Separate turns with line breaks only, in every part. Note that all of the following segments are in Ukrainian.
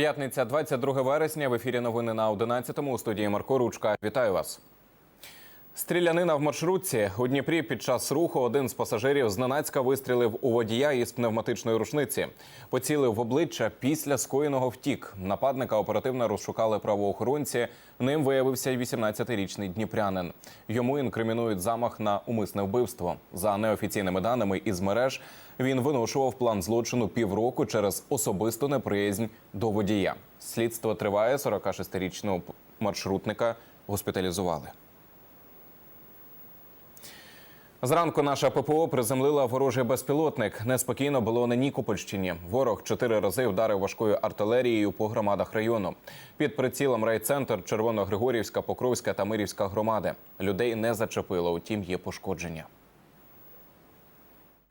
П'ятниця, 22 вересня. В ефірі новини на 11-му у студії Марко Ручка. Вітаю вас. Стрілянина в маршрутці у Дніпрі під час руху один з пасажирів зненацька вистрілив у водія із пневматичної рушниці. Поцілив в обличчя після скоєного втік. Нападника оперативно розшукали правоохоронці. Ним виявився й 18-річний дніпрянин. Йому інкримінують замах на умисне вбивство. За неофіційними даними із мереж він виношував план злочину півроку через особисту неприязнь до водія. Слідство триває 46-річного маршрутника госпіталізували. Зранку наша ППО приземлила ворожий безпілотник. Неспокійно було на Нікопольщині. Ворог чотири рази вдарив важкою артилерією по громадах району. Під прицілом райцентр Червоногригорівська, Покровська та Мирівська громади. Людей не зачепило, утім є пошкодження.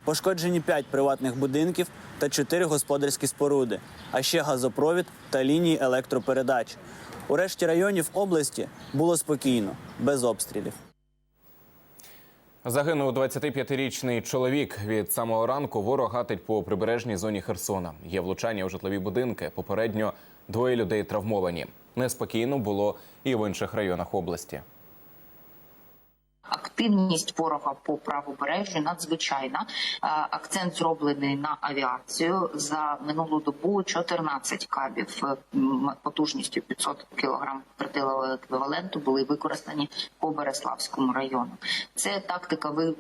Пошкоджені 5 приватних будинків та 4 господарські споруди, а ще газопровід та лінії електропередач. У решті районів області було спокійно, без обстрілів.
Загинув 25-річний чоловік. Від самого ранку ворог гатить по прибережній зоні Херсона. Є влучання у житлові будинки. Попередньо двоє людей травмовані. Неспокійно було і в інших районах області.
Активність ворога по правобережжю надзвичайна. Е, Акцент зроблений на авіацію за минулу добу 14 кабів е, потужністю 500 кг тротилового еквіваленту були використані по Береславському району. Це тактика ви-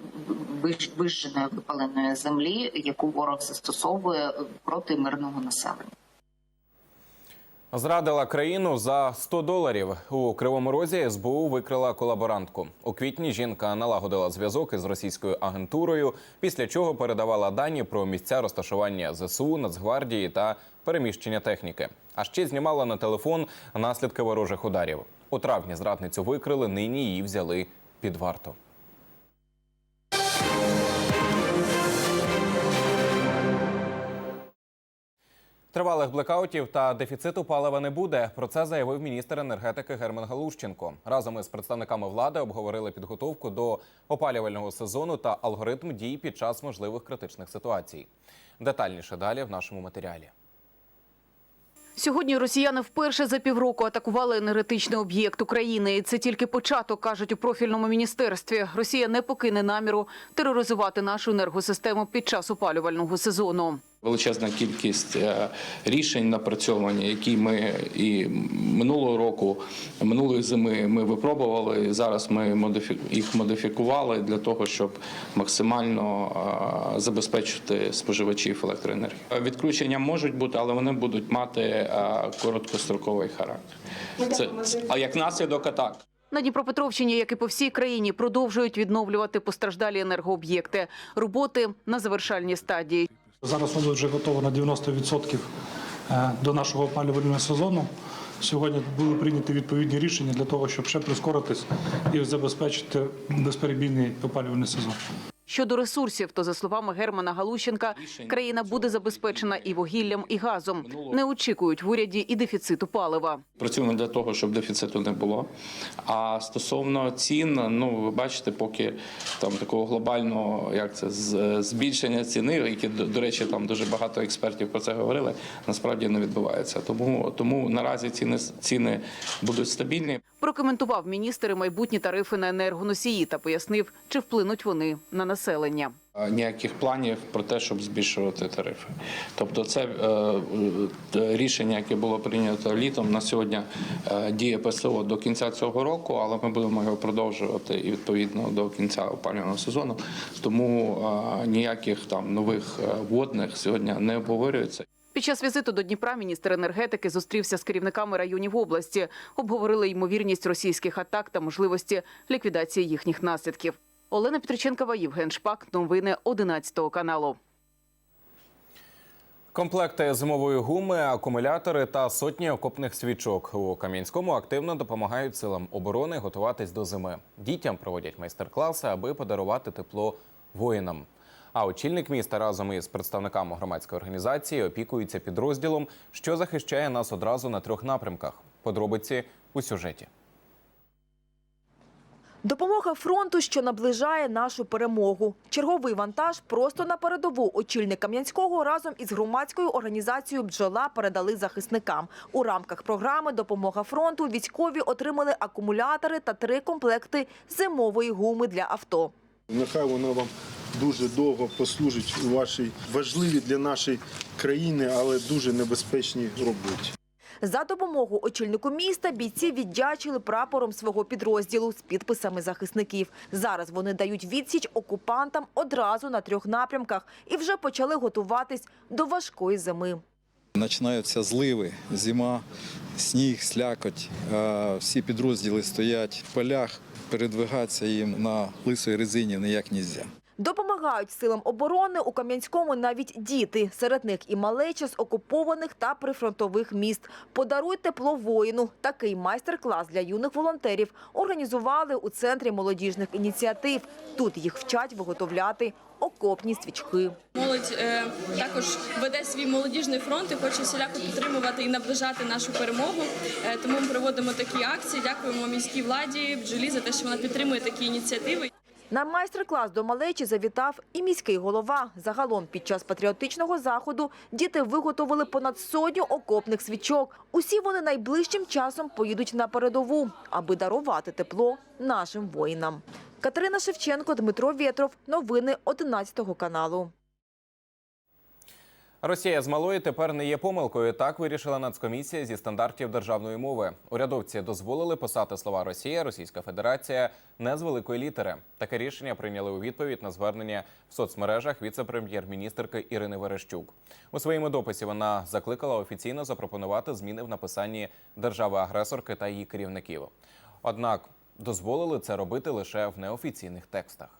вижженої випаленої землі, яку ворог застосовує проти мирного населення.
Зрадила країну за 100 доларів. У Кривому Розі СБУ викрила колаборантку. У квітні жінка налагодила зв'язок із російською агентурою, після чого передавала дані про місця розташування ЗСУ, Нацгвардії та переміщення техніки. А ще знімала на телефон наслідки ворожих ударів. У травні зрадницю викрили. Нині її взяли під варту. Тривалих блекаутів та дефіциту палива не буде. Про це заявив міністр енергетики Герман Галущенко. Разом із представниками влади обговорили підготовку до опалювального сезону та алгоритм дій під час можливих критичних ситуацій. Детальніше далі в нашому матеріалі.
Сьогодні росіяни вперше за півроку атакували енергетичний об'єкт України. І це тільки початок, кажуть у профільному міністерстві. Росія не покине наміру тероризувати нашу енергосистему під час опалювального сезону.
Величезна кількість е, рішень напрацьовані, які ми і минулого року, минулої зими ми випробували. І зараз ми їх модифікували для того, щоб максимально е, забезпечити споживачів електроенергії. Е, Відключення можуть бути, але вони будуть мати короткостроковий характер. Це а як наслідок атак.
На Дніпропетровщині, як і по всій країні, продовжують відновлювати постраждалі енергооб'єкти. Роботи на завершальній стадії.
Зараз воно вже готова на 90% е, до нашого опалювального сезону. Сьогодні були прийняті відповідні рішення для того, щоб ще прискоритись і забезпечити безперебійний опалювальний сезон.
Щодо ресурсів, то за словами Германа Галущенка, країна буде забезпечена і вугіллям, і газом. Не очікують в уряді і дефіциту палива.
Працюємо для того, щоб дефіциту не було. А стосовно цін, ну ви бачите, поки там такого глобального як це збільшення ціни, які до, до речі, там дуже багато експертів про це говорили, насправді не відбувається. Тому тому наразі ціни ціни будуть стабільні.
Прокоментував міністр майбутні тарифи на енергоносії та пояснив, чи вплинуть вони на населення.
А Ніяких планів про те, щоб збільшувати тарифи. Тобто, це е, е, рішення, яке було прийнято літом, на сьогодні е, діє ПСО до кінця цього року, але ми будемо його продовжувати і відповідно до кінця опалювального сезону. Тому е, ніяких там нових е, водних сьогодні не обговорюється.
Під час візиту до Дніпра міністр енергетики зустрівся з керівниками районів області, обговорили ймовірність російських атак та можливості ліквідації їхніх наслідків. Олена Петриченкова, Євген Шпак. Новини 11 каналу.
Комплекти зимової гуми, акумулятори та сотні окопних свічок у Кам'янському активно допомагають силам оборони готуватись до зими. Дітям проводять майстер-класи, аби подарувати тепло воїнам. А очільник міста разом із представниками громадської організації опікується підрозділом, що захищає нас одразу на трьох напрямках. Подробиці у сюжеті.
Допомога фронту, що наближає нашу перемогу. Черговий вантаж просто на передову очільник Кам'янського разом із громадською організацією «Бджола» передали захисникам. У рамках програми «Допомога фронту» військові отримали акумулятори та три комплекти зимової гуми для авто.
Нехай вона вам дуже довго послужить у вашій важливій для нашої країни, але дуже небезпечній роботі.
За допомогу очільнику міста бійці віддячили прапором свого підрозділу з підписами захисників. Зараз вони дають відсіч окупантам одразу на трьох напрямках і вже почали готуватись до важкої зими.
Починаються зливи, зима, сніг, слякоть. Всі підрозділи стоять в полях, передвигатися їм на лисої резині ніяк не можна.
Допомагають силам оборони у Кам'янському навіть діти. Серед них і малеча з окупованих та прифронтових міст. Подаруй тепло воїну. Такий майстер-клас для юних волонтерів організували у центрі молодіжних ініціатив. Тут їх вчать виготовляти окопні свічки.
Молодь е, також веде свій молодіжний фронт і хоче всіляко підтримувати і наближати нашу перемогу. Е, тому ми проводимо такі акції. Дякуємо міській владі бджолі за те, що вона підтримує такі ініціативи.
На майстер-клас до малечі завітав і міський голова. Загалом під час патріотичного заходу діти виготовили понад сотню окопних свічок. Усі вони найближчим часом поїдуть на передову, аби дарувати тепло нашим воїнам. Катерина Шевченко, Дмитро Вєтров. Новини 11 каналу.
Росія з малої тепер не є помилкою. Так вирішила Нацкомісія зі стандартів державної мови. Урядовці дозволили писати слова Росія, Російська Федерація не з великої літери. Таке рішення прийняли у відповідь на звернення в соцмережах віце-прем'єр-міністерки Ірини Верещук. У своєму дописі вона закликала офіційно запропонувати зміни в написанні держави-агресорки та її керівників. Однак дозволили це робити лише в неофіційних текстах.